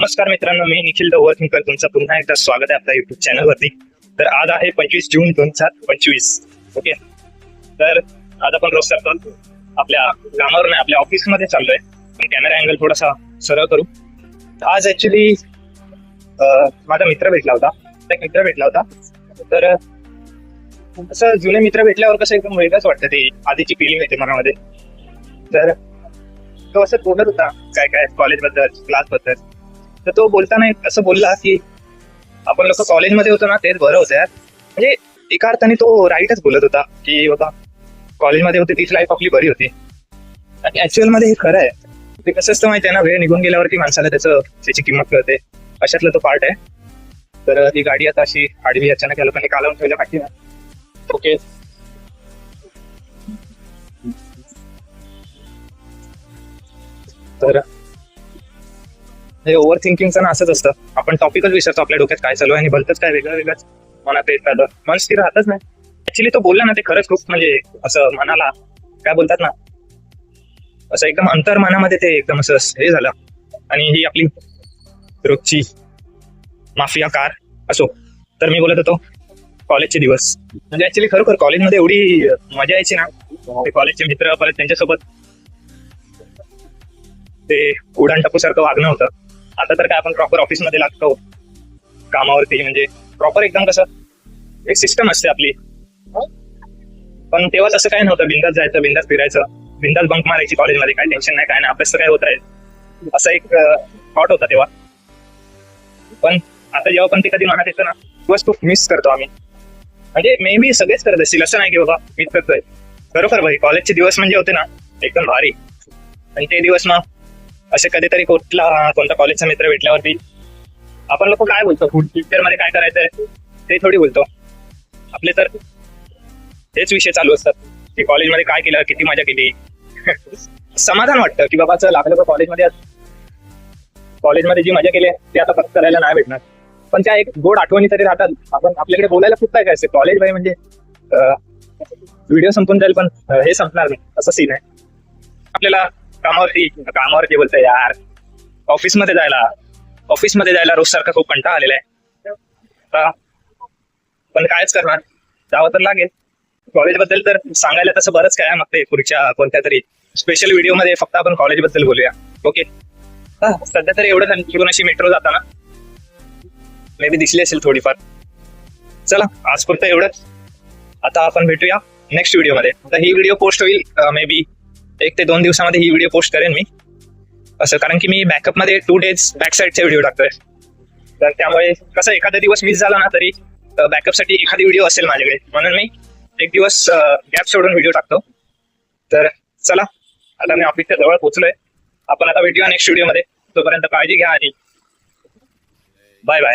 नमस्कार मित्रांनो मी निखिल द तुमचं पुन्हा एकदा स्वागत आहे आपल्या युट्यूब चॅनलवरती तर आज आहे पंचवीस जून दोन हजार पंचवीस. ओके? तर आज आपण रोज करतो. आपल्या कामावर नाही आपल्या ऑफिसमध्ये चाललोय. पण कॅमेरा अँगल थोडासा सरळ करू. आज ऍक्च्युली माझा मित्र भेटला होता. एक मित्र भेटला होता. तर असं जुने मित्र भेटल्यावर कसं एकदम वेगळंच वाटतं ते आधीची फिलिंग येते मनामध्ये. तर तो असं बोलत होता काय काय कॉलेजबद्दल क्लासबद्दल. तर तो बोलताना एक असं बोलला की आपण लोक कॉलेजमध्ये होतो ना तेच बरं होतं यार. म्हणजे एका अर्थाने तो राईटच बोलत होता की बाबा कॉलेजमध्ये होते तीच लाईफ आपली बरी होती. आणि ऍक्च्युअलमध्ये हे खरं आहे. ते कसं असतं माहिती आहे ना वेळ निघून गेल्यावरती माणसाला त्याचं त्याची किंमत कळते. अशातला तो पार्ट आहे. तर ती गाडी आता अशी आडवी अचानक या लोकांनी कालावून ठेवल्या पाहिजे ना. ओके तर हे ओव्हर थिंकिंगचं ना असंच असतं. आपण टॉपिकच विसरतो आपल्या डोक्यात काय चालू आहे आणि भलतच काय वेगळं वेगळंच मनात येत राहतं मन स्थिर राहतच नाही. ऍक्च्युली तो बोलला ना ते खरंच खूप म्हणजे असं मनाला काय बोलतात ना? असं एकदम अंतर मनामध्ये ते एकदम असं हे झालं. आणि ही आपली रोजची माफिया कार असो. तर मी बोलत होतो कॉलेजचे दिवस. म्हणजे ऍक्च्युली खरोखर कॉलेजमध्ये एवढी मजा यायची ना. ते कॉलेजचे मित्र परत त्यांच्यासोबत ते उडाण टाकू सारखं वागणं होतं. आता तर काय आपण प्रॉपर ऑफिसमध्ये लागतो. कामावरती म्हणजे प्रॉपर एकदम कसं एक सिस्टम असते आपली. पण तेव्हा तसं काय नव्हतं बिंदास जायचं बिंदास फिरायचं. बिंदास बंक मारायची कॉलेजमध्ये काय टेन्शन नाही काय नाही अभ्यास काय होत आहे. असा एक थॉट होता तेव्हा. पण आता जेव्हा पण ते कधी मनात येतं ना दिवस खूप मिस करतो आम्ही. म्हणजे मे बी सगळेच करत असतील असं नाही की बाबा मी करतोय. बरोबर भाई कॉलेजचे दिवस म्हणजे होते ना एकदम भारी. आणि ते दिवस मग असे कधीतरी कुठला कोणता कॉलेजचा मित्र भेटल्यावरती आपण लोक काय बोलतो? फ्युचरमध्ये काय करायचंय? ते थोडी बोलतो. आपले तर हेच विषय चालू असतात. की कॉलेजमध्ये काय केलं किती मजा केली. समाधान वाटतं की बाबा चल आपल्या कॉलेजमध्ये कॉलेजमध्ये जी मजा केली ते ती आता फक्त करायला नाही भेटणार. पण त्या एक गोड आठवणी तरी राहतात. आपण आपल्याकडे बोलायला खूप काय काय असते. कॉलेज बाई म्हणजे व्हिडिओ संपून जाईल पण हे संपणार नाही. असं सीन आहे. आपल्याला कामावरती कामावरती बोलतोय यार. ऑफिसमध्ये जायला. ऑफिसमध्ये जायला रोज सारखा खूप कंटाळा आलेला आहे. पण कायच करणार? जावं तर लागेल. कॉलेजबद्दल तर सांगायला तसं बरंच काय मग ते पुढच्या कोणत्या तरी स्पेशल व्हिडिओमध्ये फक्त आपण कॉलेजबद्दल बोलूया ओके सध्या तरी एवढं तिकडून अशी मेट्रो जाताना. मे बी दिसली असेल थोडीफार. चला आज पुरतं एवढंच. आता आपण भेटूया नेक्स्ट व्हिडिओमध्ये तर ही व्हिडिओ पोस्ट होईल मे बी एक ते दोन दिवसामध्ये ही व्हिडिओ पोस्ट करेन मी. असं कारण की मी बॅकअपमध्ये टू डेज बॅक साईडचे व्हिडिओ टाकतोय. तर त्यामुळे कसं एखादा दिवस मिस झाला ना तरी बॅकअपसाठी एखादी व्हिडिओ असेल माझ्याकडे. म्हणून मी एक दिवस गॅप सोडून व्हिडिओ टाकतो. तर चला आता मी ऑफिसच्या जवळ पोहोचलोय. आपण आता भेटूया नेक्स्ट व्हिडिओमध्ये तोपर्यंत काळजी घ्या आणि बाय बाय